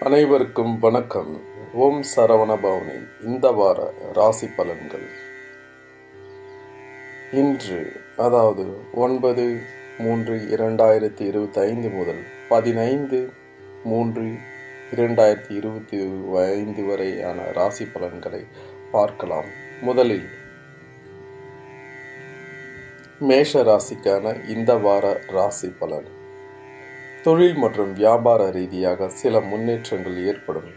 அனைவருக்கும் வணக்கம். ஓம் சரவண பவனின் இந்த வார ராசி பலன்கள். இன்று அதாவது ஒன்பது மூன்று இரண்டாயிரத்தி இருபத்தி ஐந்து முதல் பதினைந்து மூன்று இரண்டாயிரத்தி இருபத்தி ஐந்து வரையான ராசி பலன்களை பார்க்கலாம். முதலில் மேஷ ராசிக்கான இந்த வார ராசி பலன். தொழில் மற்றும் வியாபார ரீதியாக சில முன்னேற்றங்கள் ஏற்படும்.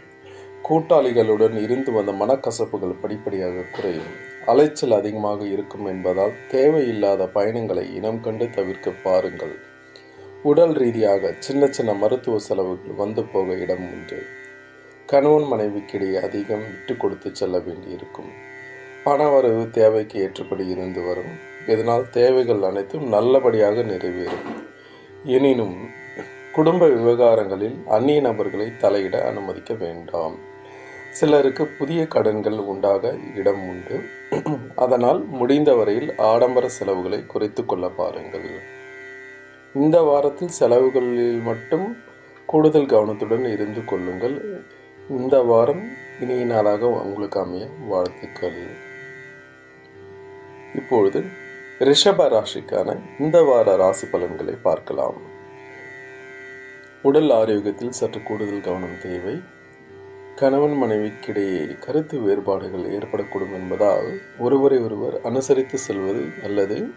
கூட்டாளிகளுடன் இருந்து வந்த மனக்கசப்புகள் படிப்படியாக குறையும். அலைச்சல் அதிகமாக இருக்கும் என்பதால் தேவையில்லாத பயணங்களை இனம் கண்டு தவிர்க்க பாருங்கள். உடல் ரீதியாக சின்ன சின்ன மருத்துவ செலவுகள் வந்து போக இடம் உண்டு. கணவன் மனைவிக்கிடையே அதிகம் விட்டு கொடுத்து செல்ல வேண்டியிருக்கும். பணவரவு தேவைக்கு ஏற்றபடி இருந்து வரும். இதனால் தேவைகள் அனைத்தும் நல்லபடியாக நிறைவேறும். எனினும் குடும்ப விவகாரங்களில் அந்நிய நபர்களை தலையிட அனுமதிக்க வேண்டாம். சிலருக்கு புதிய கடன்கள் உண்டாக இடம் உண்டு. அதனால் முடிந்த வரையில் ஆடம்பர செலவுகளை குறைத்து கொள்ள பாருங்கள். இந்த வாரத்தில் செலவுகளில் மட்டும் கூடுதல் கவனத்துடன் இருந்து கொள்ளுங்கள். இந்த வாரம் இனிய நாளாக உங்களுக்கு அமைய வாழ்த்துக்கள். இப்பொழுது ரிஷப ராசிக்கான இந்த வார ராசி பலன்களை பார்க்கலாம். உடல் ஆரோக்கியத்தில் சற்று கூடுதல் கவனம் தேவை. கணவன் மனைவிக்கிடையே கருத்து வேறுபாடுகள் ஏற்படக்கூடும் என்பதால் ஒருவரை ஒருவர் அனுசரித்து செல்வது நல்லது.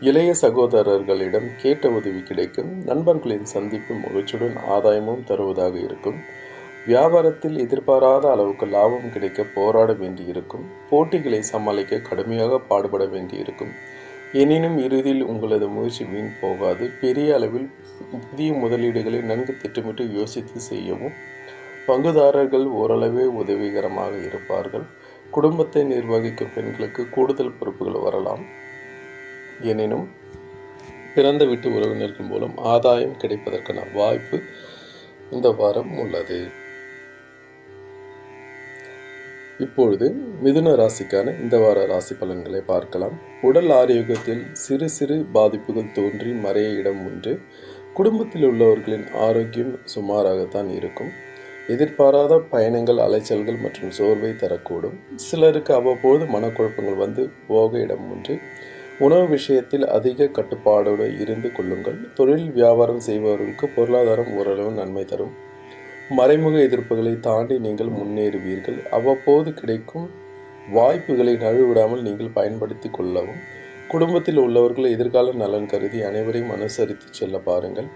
இளைய சகோதரர்களிடம் கேட்ட உதவி கிடைக்கும். நண்பர்களின் சந்திப்பு மகிழ்ச்சியுடன் ஆதாயமும் தருவதாக இருக்கும். வியாபாரத்தில் எதிர்பாராத அளவுக்கு லாபம் கிடைக்க போராட வேண்டியிருக்கும். போட்டிகளை சமாளிக்க கடுமையாக பாடுபட வேண்டியிருக்கும். எனினும் இறுதியில் உங்களது முயற்சி வீண் போகாது. பெரிய அளவில் புதிய முதலீடுகளை நன்கு திட்டமிட்டு யோசித்து செய்யவும். பங்குதாரர்கள் ஓரளவே உதவிகரமாக இருப்பார்கள். குடும்பத்தை நிர்வகிக்கும் பெண்களுக்கு கூடுதல் பொறுப்புகள் வரலாம். எனினும் பிறந்த வீட்டு உறவினர்கள் மூலம் ஆதாயம் கிடைப்பதற்கான வாய்ப்பு இந்த வாரம் உள்ளது. இப்பொழுது மிதுன ராசிக்கான இந்த வார ராசி பலன்களை பார்க்கலாம். உடல் ஆரோக்கியத்தில் சிறு சிறு பாதிப்புகள் தோன்றி மறைய இடம் உண்டு. குடும்பத்தில் உள்ளவர்களின் ஆரோக்கியம் சுமாராகத்தான் இருக்கும். எதிர்பாராத பயணங்கள் அலைச்சல்கள் மற்றும் சோர்வை தரக்கூடும். சிலருக்கு அவ்வப்போது மனக்குழப்பங்கள் வந்து போக இடம் உண்டு. உணவு விஷயத்தில் அதிக கட்டுப்பாடோடு இருந்து கொள்ளுங்கள். தொழில் வியாபாரம் செய்பவர்களுக்கு பொருளாதாரம் ஓரளவு நன்மை தரும். மறைமுக எதிர்ப்புகளை தாண்டி நீங்கள் முன்னேறுவீர்கள். அவ்வப்போது கிடைக்கும் வாய்ப்புகளை நழுவிடாமல் நீங்கள் பயன்படுத்தி கொள்ளவும். குடும்பத்தில் உள்ளவர்கள் எதிர்கால நலன் கருதி அனைவரையும் அனுசரித்து செல்ல பாருங்கள்.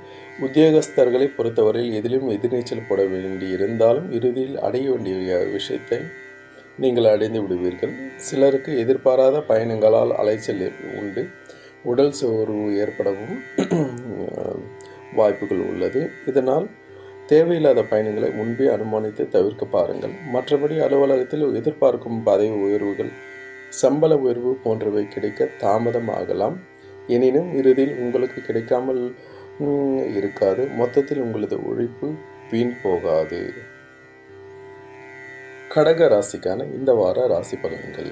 உத்தியோகஸ்தர்களை பொறுத்தவரையில் எதிலும் எதிர்நீச்சல் போட வேண்டி இருந்தாலும் இறுதியில் அடைய வேண்டிய விஷயத்தை நீங்கள் அடைந்து விடுவீர்கள். சிலருக்கு எதிர்பாராத பயணங்களால் அலைச்சல் உண்டு. உடல் சோர்வு ஏற்படவும் வாய்ப்புகள் உள்ளது. இதனால் தேவையில்லாத பயணங்களை முன்பே அனுமானித்து தவிர்க்க பாருங்கள். மற்றபடி அலுவலகத்தில் எதிர்பார்க்கும் பதவி உயர்வுகள் சம்பள உயர்வு போன்றவை கிடைக்க தாமதம் ஆகலாம். எனினும் இறுதியில் உங்களுக்கு கிடைக்காமல் இருக்காது. மொத்தத்தில் உங்களது உழைப்பு வீண் போகாது. கடக ராசிக்கான இந்த வார ராசி பலன்கள்.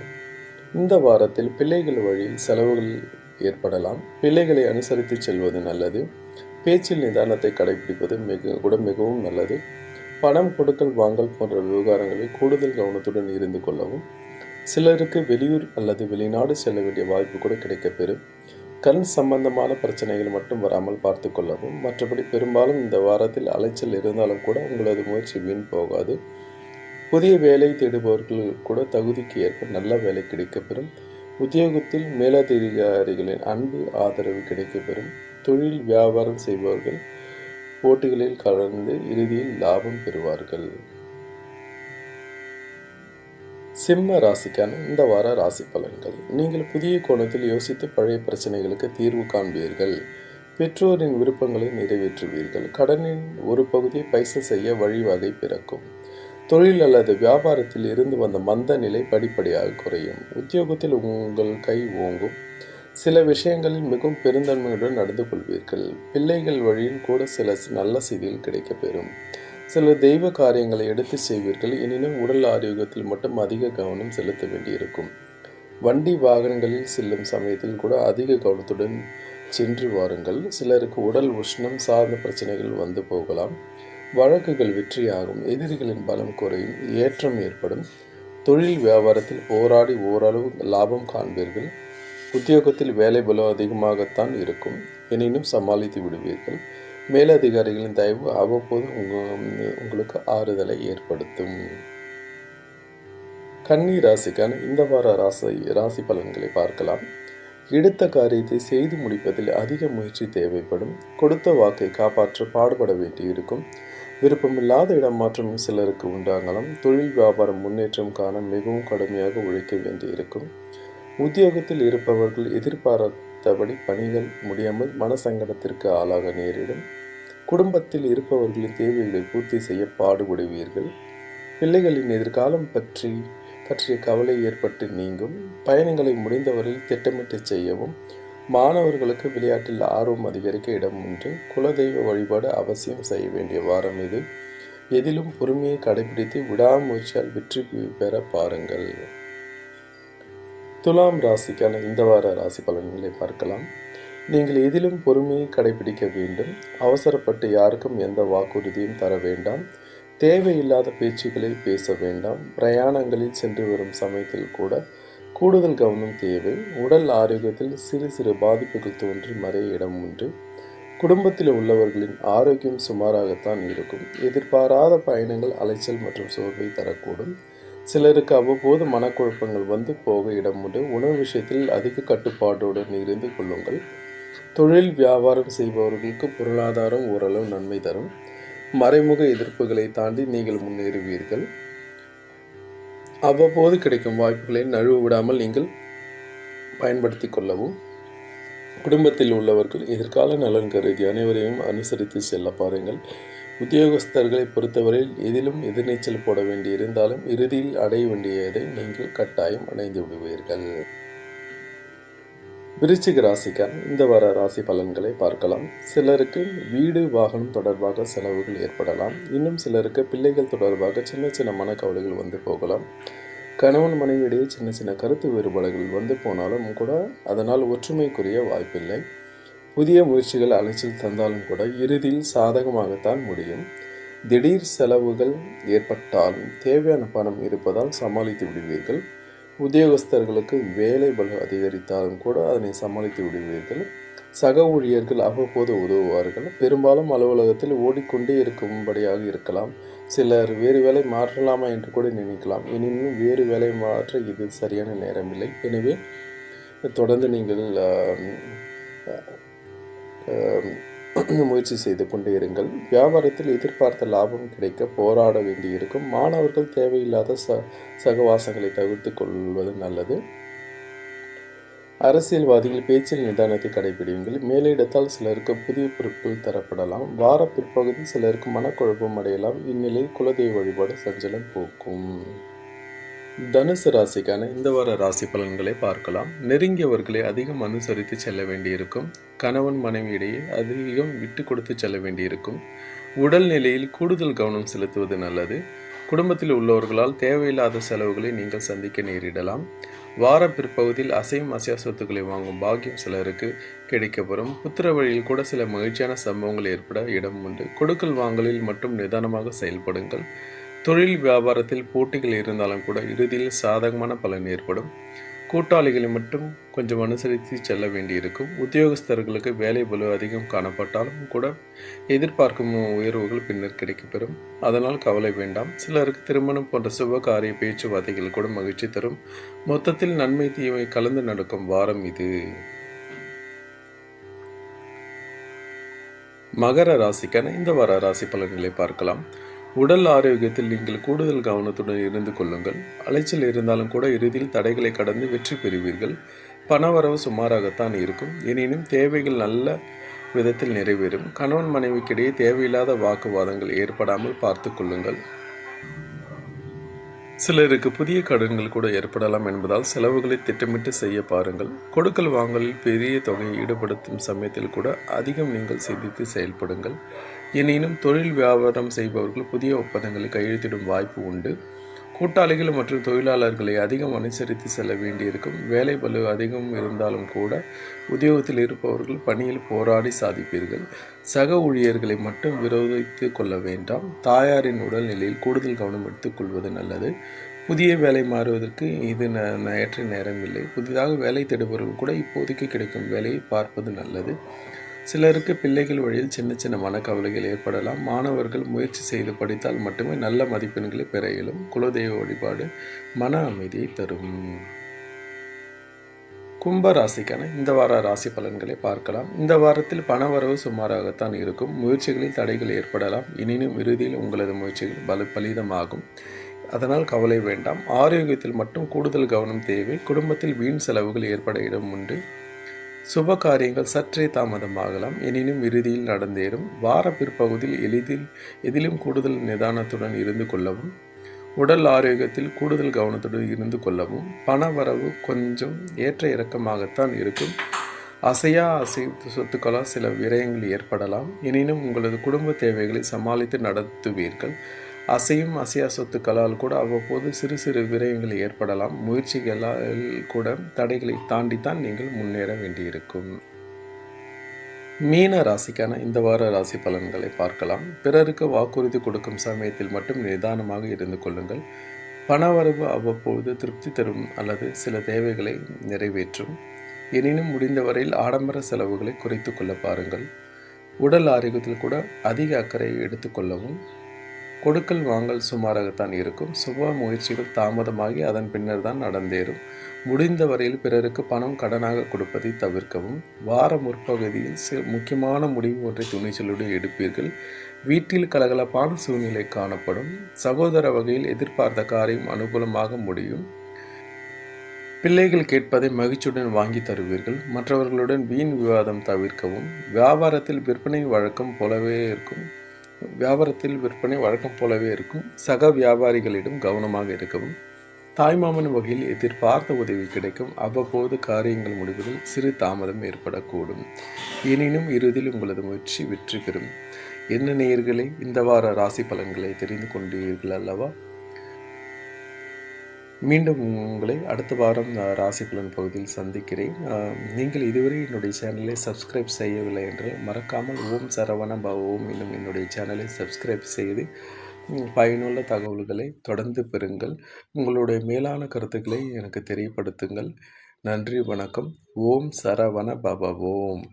இந்த வாரத்தில் பிள்ளைகள் வழியில் செலவுகள் ஏற்படலாம். பிள்ளைகளை அனுசரித்து செல்வது நல்லது. பேச்சில் நிதானத்தை கடைபிடிப்பது மிக கூட மிகவும் நல்லது. பணம் கொடுக்கல் வாங்கல் போன்ற விவகாரங்களில் கூடுதல் கவனத்துடன் இருந்து கொள்ளவும். சிலருக்கு வெளியூர் அல்லது வெளிநாடு செல்ல வேண்டிய வாய்ப்பு கூட கிடைக்கப்பெறும். கண் சம்பந்தமான பிரச்சனைகள் மட்டும் வராமல் பார்த்து கொள்ளவும். மற்றபடி பெரும்பாலும் இந்த வாரத்தில் அலைச்சல் இருந்தாலும் கூட உங்களது முயற்சி வீண் போகாது. புதிய வேலை தேடுபவர்கள் கூட தகுதிக்கு ஏற்ப நல்ல வேலை கிடைக்கப்பெறும். உத்தியோகத்தில் மேலதிகாரிகளின் அன்பு ஆதரவு கிடைக்கப்பெறும். தொழில் வியாபாரம் செய்பவர்கள் போட்டிகளில் கலந்து இறுதியில் லாபம் பெறுவார்கள். சிம்ம ராசிக்கான இந்த வார ராசி பலன்கள். நீங்கள் புதிய கோணத்தில் யோசித்து பழைய பிரச்சனைகளுக்கு தீர்வு காண்பீர்கள். பெற்றோரின் விருப்பங்களை நிறைவேற்றுவீர்கள். கடனின் ஒரு பகுதியை பைசல் செய்ய வழிவகை பிறக்கும். தொழில் அல்லது வியாபாரத்தில் இருந்து வந்த மந்த நிலை படிப்படியாக குறையும். உத்தியோகத்தில் உங்கள் கை ஓங்கும். சில விஷயங்களில் மிகவும் பெருந்தன்மையுடன் நடந்து கொள்வீர்கள். பிள்ளைகள் வழியில் கூட சில நல்ல செய்திகள் கிடைக்கப்பெறும். சில தெய்வ காரியங்களை எடுத்து செய்வீர்கள். எனினும் உடல் ஆரோக்கியத்தில் மட்டும் அதிக கவனம் செலுத்த வேண்டியிருக்கும். வண்டி வாகனங்களில் செல்லும் சமயத்தில் கூட அதிக கவனத்துடன் சென்று வாருங்கள். சிலருக்கு உடல் உஷ்ணம் சார்ந்த பிரச்சனைகள் வந்து போகலாம். வழக்குகள் வெற்றியாகும். எதிரிகளின் பலம் குறையும். ஏற்றம் ஏற்படும். தொழில் வியாபாரத்தில் போராடி ஓரளவு லாபம் காண்பீர்கள். உத்தியோகத்தில் வேலை பலம் அதிகமாகத்தான் இருக்கும். எனினும் சமாளித்து விடுவீர்கள். மேலதிகாரிகளின் தயவு அவ்வப்போது உங்களுக்கு ஆறுதலை ஏற்படுத்தும். கன்னி ராசிக்கான இந்த வார ராசி ராசி பலன்களை பார்க்கலாம். எடுத்த காரியத்தை செய்து முடிப்பதில் அதிக முயற்சி தேவைப்படும். கொடுத்த வாக்கை காப்பாற்ற பாடுபட வேண்டியிருக்கும். விருப்பமில்லாத இடம் மாற்றம் சிலருக்கு உண்டாகலாம். தொழில் வியாபாரம் முன்னேற்றம் காண மிகவும் கடுமையாக உழைக்க வேண்டியிருக்கும். உத்தியோகத்தில் இருப்பவர்கள் எதிர்பாராதபடி பணிகள் முடியாமல் மனசங்கடத்திற்கு ஆளாக நேரிடும். குடும்பத்தில் இருப்பவர்களின் தேவைகளை பூர்த்தி செய்ய பாடுபடுவீர்கள். பிள்ளைகளின் எதிர்காலம் பற்றி பற்றிய கவலை ஏற்பட்டு நீங்கும். பயணங்களை முடிந்தவரில் திட்டமிட்டு செய்யவும் மாணவர்களுக்கு விளையாட்டில் ஆர்வம் அதிகரிக்க இடம் உண்டு குலதெய்வ வழிபாடு அவசியம் செய்ய வேண்டிய வாரம் இது. எதிலும் பொறுமையை கடைபிடித்து விடாமுயற்சியால் வெற்றி பெற பாருங்கள். துலாம் ராசிக்கான இந்த வார ராசி பலன்களை பார்க்கலாம். நீங்கள் எதிலும் பொறுமையை கடைபிடிக்க வேண்டும். அவசரப்பட்டு யாருக்கும் எந்த வாக்குறுதியும் தர வேண்டாம். தேவையில்லாத பேச்சுக்களை பேச வேண்டாம். பிரயாணங்களில் சென்று வரும் சமயத்தில் கூட கூடுதல் கவனம் தேவை. உடல் ஆரோக்கியத்தில் சிறு சிறு பாதிப்புகள் தோன்றி மறைய இடம் உண்டு. குடும்பத்தில் உள்ளவர்களின் ஆரோக்கியம் சுமாராகத்தான் இருக்கும். எதிர்பாராத பயணங்கள் அலைச்சல் மற்றும் சோர்வை தரக்கூடும். சிலருக்கு அவ்வப்போது மனக்குழப்பங்கள் வந்து போக இடம் உண்டு. உணவு விஷயத்தில் அதிக கட்டுப்பாட்டுடன் இருந்து கொள்ளுங்கள். தொழில் வியாபாரம் செய்பவர்களுக்கு பொருளாதாரம் ஓரளவு நன்மை தரும். மறைமுக எதிர்ப்புகளை தாண்டி நீங்கள் முன்னேறுவீர்கள். அவ்வப்போது கிடைக்கும் வாய்ப்புகளை நழுவு விடாமல் நீங்கள் பயன்படுத்தி கொள்ளவும். குடும்பத்தில் உள்ளவர்கள் எதிர்கால நலன் கருதி அனைவரையும் அனுசரித்து செல்ல பாருங்கள். உத்தியோகஸ்தர்களை பொறுத்தவரையில் எதிலும் எதிர்நீச்சல் போட வேண்டியிருந்தாலும் இறுதியில் அடைய வேண்டியதை நீங்கள் கட்டாயம் அடைந்து விடுவீர்கள். விருச்சிக ராசிக்கார் இந்த வார ராசி பலன்களை பார்க்கலாம். சிலருக்கு வீடு வாகனம் தொடர்பாக செலவுகள் ஏற்படலாம். இன்னும் சிலருக்கு பிள்ளைகள் தொடர்பாக சின்ன சின்ன மனக்கவலைகள் வந்து போகலாம். கணவன் மனைவியிடையே சின்ன சின்ன கருத்து வேறுபாடுகள் வந்து போனாலும் கூட அதனால் ஒற்றுமைக்குரிய வாய்ப்பில்லை. புதிய முயற்சிகள் அலைச்சல் தந்தாலும் கூட இறுதியில் சாதகமாகத்தான் முடியும். திடீர் செலவுகள் ஏற்பட்டாலும் தேவையான பணம் இருப்பதால் சமாளித்து விடுவீர்கள். உத்தியோகஸ்தர்களுக்கு வேலை பலு அதிகரித்தாலும் கூட அதனை சமாளித்து விடுவீர்கள். சக ஊழியர்கள் அவ்வப்போது உதவுவார்கள். பெரும்பாலும் அலுவலகத்தில் ஓடிக்கொண்டே இருக்கும்படியாக இருக்கலாம். சிலர் வேறு வேலை மாற்றலாமா என்று கூட நினைக்கலாம். எனினும் வேறு வேலை மாற்ற இது சரியான நேரமில்லை. எனவே தொடர்ந்து நீங்கள் முயற்சி செய்து கொண்டே இருங்கள். வியாபாரத்தில் எதிர்பார்த்த லாபம் கிடைக்க போராட வேண்டியிருக்கும். மாணவர்கள் தேவையில்லாத ச சகவாசங்களை தவிர்த்து கொள்வது நல்லது. அரசியல்வாதிகள் பேச்சில் நிதானத்தை கடைபிடியுங்கள். மேலிடத்தால் சிலருக்கு புதிய பொருட்கள் தரப்படலாம். வார பிற்பகுதி சிலருக்கு மனக்குழப்பம் அடையலாம். இந்நிலை குலதெய்வ வழிபாடு சஞ்சலம் போக்கும். தனுசு ராசிக்கான இந்த வார ராசி பலன்களை பார்க்கலாம். நெருங்கியவர்களை அதிகம் அனுசரித்து செல்ல வேண்டியிருக்கும். கணவன் மனைவியிடையே அதிகம் விட்டு கொடுத்து செல்ல வேண்டியிருக்கும். உடல் நிலையில் கூடுதல் கவனம் செலுத்துவது நல்லது. குடும்பத்தில் உள்ளவர்களால் தேவையில்லாத செலவுகளை நீங்கள் சந்திக்க நேரிடலாம். வார பிற்பகுதியில் அசையும் அசையா சொத்துக்களை வாங்கும் பாக்கியம் சிலருக்கு கிடைக்கப்பெறும். புத்திர வழியில் கூட சில மகிழ்ச்சியான சம்பவங்கள் ஏற்பட இடம் உண்டு. கொடுக்கல் வாங்கலில் மட்டும் நிதானமாக செயல்படுங்கள். தொழில் வியாபாரத்தில் போட்டிகள் இருந்தாலும் கூட இறுதியில் சாதகமான பலன் ஏற்படும். கூட்டாளிகளை மட்டும் கொஞ்சம் அனுசரித்து செல்ல வேண்டியிருக்கும். உத்தியோகஸ்தர்களுக்கு வேலை பலு அதிகம் காணப்பட்டாலும் கூட எதிர்பார்க்கும் உயர்வுகள் பின்னர் கிடைக்கப்பெறும். அதனால் கவலை வேண்டாம். சிலருக்கு திருமணம் போன்ற சுப காரிய பேச்சுவார்த்தைகள் கூட மகிழ்ச்சி தரும். மொத்தத்தில் நன்மை தீமை கலந்து நடக்கும் வாரம் இது. மகர ராசிக்கான இந்த வார ராசி பலன்களை பார்க்கலாம். உடல் ஆரோக்கியத்தில் நீங்கள் கூடுதல் கவனத்துடன் இருந்து கொள்ளுங்கள். அலைச்சல் இருந்தாலும் கூட இறுதியில் தடைகளை கடந்து வெற்றி பெறுவீர்கள். பணவரவு சுமாராகத்தான் இருக்கும். எனினும் தேவைகள் நல்ல விதத்தில் நிறைவேறும். கணவன் மனைவிக்கிடையே தேவையில்லாத வாக்குவாதங்கள் ஏற்படாமல் பார்த்து கொள்ளுங்கள். சிலருக்கு புதிய கடன்கள் கூட ஏற்படலாம் என்பதால் செலவுகளை திட்டமிட்டு செய்ய பாருங்கள். கொடுக்கல் வாங்கலில் பெரிய தொகையை ஈடுபடுத்தும் சமயத்தில் கூட அதிகம் நீங்கள் சிந்தித்து செயல்படுங்கள். எனினும் தொழில் வியாபாரம் செய்பவர்கள் புதிய ஒப்பந்தங்களை கையெழுத்திடும் வாய்ப்பு உண்டு. கூட்டாளிகள் மற்றும் தொழிலாளர்களை அதிகம் அனுசரித்து செல்ல வேண்டியிருக்கும். வேலை பளு அதிகம் இருந்தாலும் கூட உத்தியோகத்தில் இருப்பவர்கள் பணியில் போராடி சாதிப்பீர்கள். சக ஊழியர்களை மட்டும் விரோதித்து கொள்ள வேண்டாம். தாயாரின் உடல்நிலையில் கூடுதல் கவனம் எடுத்துக்கொள்வது நல்லது. புதிய வேலை மாறுவதற்கு இது ந ஏற்ற நேரம் இல்லை. புதிதாக வேலை தேடுபவர்கள் கூட இப்போதைக்கு கிடைக்கும் வேலையை பார்ப்பது நல்லது. சிலருக்கு பிள்ளைகள் வழியில் சின்ன சின்ன மனக்கவலைகள் ஏற்படலாம். மாணவர்கள் முயற்சி செய்து படித்தால் மட்டுமே நல்ல மதிப்பெண்களை பெற இயலும். குலதெய்வ வழிபாடு மன அமைதியை தரும். கும்ப ராசிக்கான இந்த வார ராசி பலன்களை பார்க்கலாம். இந்த வாரத்தில் பணவரவு சுமாராகத்தான் இருக்கும். முயற்சிகளில் தடைகள் ஏற்படலாம். எனினும் இறுதியில் உங்களது முயற்சிகள் பல பலிதமாகும். அதனால் கவலை வேண்டாம். ஆரோக்கியத்தில் மட்டும் கூடுதல் கவனம் தேவை. குடும்பத்தில் வீண் செலவுகள் ஏற்பட இடம் உண்டு. சுப காரியங்கள் சற்றே தாமதமாகலாம். எனினும் இறுதியில் நடந்தேறும். வார பிற்பகுதியில் எளிதில் எதிலும் கூடுதல் நிதானத்துடன் இருந்து கொள்ளவும் உடல் ஆரோக்கியத்தில் கூடுதல் கவனத்துடன் இருந்து கொள்ளவும் பண வரவு கொஞ்சம் ஏற்ற இறக்கமாகத்தான் இருக்கும். அசையா அசை சொத்துக்களால் சில விரயங்கள் ஏற்படலாம். எனினும் உங்களது குடும்ப தேவைகளை சமாளித்து நடத்துவீர்கள். அசையும் அசையா சொத்துக்களால் கூட அவ்வப்போது சிறு சிறு விரயங்கள் ஏற்படலாம். முயற்சிகளால் கூட தடைகளை தாண்டித்தான் நீங்கள் முன்னேற வேண்டியிருக்கும். மீன ராசிக்கான இந்த வார ராசி பலன்களை பார்க்கலாம். பிறருக்கு வாக்குறுதி கொடுக்கும் சமயத்தில் மட்டும் நிதானமாக இருந்து கொள்ளுங்கள். பணவரவு அவ்வப்போது திருப்தி தரும் அல்லது சில தேவைகளை நிறைவேற்றும். எனினும் முடிந்தவரையில் ஆடம்பர செலவுகளை குறைத்து கொள்ள பாருங்கள். உடல் ஆரோக்கியத்தில் கூட அதிக அக்கறை எடுத்துக்கொள்ளவும் கொடுக்கல் வாங்கல் சுமாராகத்தான் இருக்கும். சுப முயற்சிகள் தாமதமாகி அதன் பின்னர் தான் நடந்தேறும். முடிந்த வரையில் பிறருக்கு பணம் கடனாக கொடுப்பதை தவிர்க்கவும் வார முற்பகுதியில் சில முக்கியமான முடிவு ஒன்றை துணிச்சலுடன் எடுப்பீர்கள். வீட்டில் கலகலப்பான சூழ்நிலை காணப்படும். சகோதர வகையில் எதிர்பார்த்த காரியம் அனுகூலமாக முடியும். பிள்ளைகள் கேட்பதை மகிழ்ச்சியுடன் வாங்கி தருவீர்கள். மற்றவர்களுடன் வீண் விவாதம் தவிர்க்கவும் வியாபாரத்தில் விற்பனை வழக்கம் போலவே இருக்கும். வியாபாரத்தில் விற்பனை வழக்கம் போலவே இருக்கும். சக வியாபாரிகளிடம் கவனமாக இருக்கவும் தாய்மாமன் வகையில் எதிர்பார்த்த உதவி கிடைக்கும். அவ்வப்போது காரியங்கள் முடிவதில் சிறு தாமதம் ஏற்படக்கூடும். எனினும் இறுதியில் உங்களது முயற்சி வெற்றி பெறும். என்ன நேயர்களே இந்த வார ராசி பலன்களை தெரிந்து கொண்டீர்கள் அல்லவா? மீண்டும் உங்களை அடுத்த வாரம் ராசிபலன் பகுதியில் சந்திக்கிறேன். நீங்கள் இதுவரை என்னுடைய சேனலை சப்ஸ்கிரைப் செய்யவில்லை என்று மறக்காமல் ஓம் சரவண பவோம் என்னும் என்னுடைய சேனலை சப்ஸ்கிரைப் செய்து பயனுள்ள தகவல்களை தொடர்ந்து பெறுங்கள். உங்களுடைய மேலான கருத்துக்களை எனக்கு தெரியப்படுத்துங்கள். நன்றி வணக்கம். ஓம் சரவண பவ ஓம்